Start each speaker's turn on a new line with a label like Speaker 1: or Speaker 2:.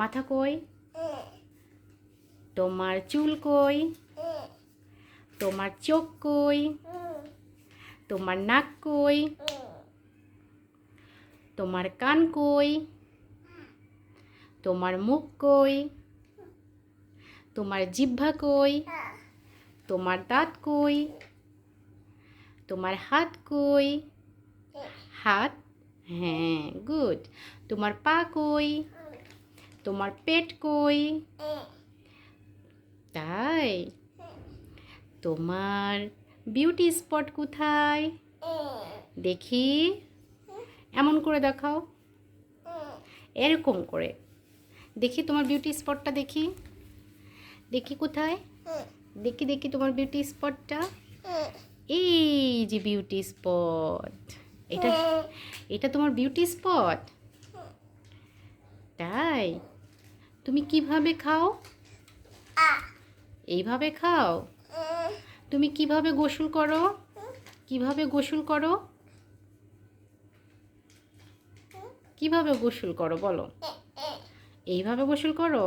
Speaker 1: মাথা কই? তোমার চুল কই? তোমার চোখ কই? তোমার নাক কই? তোমার কান কই? তোমার মুখ কই? তোমার জিহ্বা কই? তোমার দাঁত কই? তোমার হাত কই? হাত? হ্যাঁ গুড। তোমার পা কই? তোমার পেট কই? তাই? তোমার বিউটি স্পট কোথায়? দেখি। এমন করে দেখাও। এরকম করে। দেখি তোমার বিউটি স্পটটা দেখি। দেখি কোথায়? দেখি দেখি তোমার বিউটি স্পটটা। এই যে বিউটি স্পট। এটা এটা তোমার বিউটি স্পট? তাই? তুমি কীভাবে খাও? এইভাবে খাও? তুমি কীভাবে গোসল করো? কীভাবে গোসল করো? কীভাবে গোসল করো বলো? এইভাবে গোসল করো?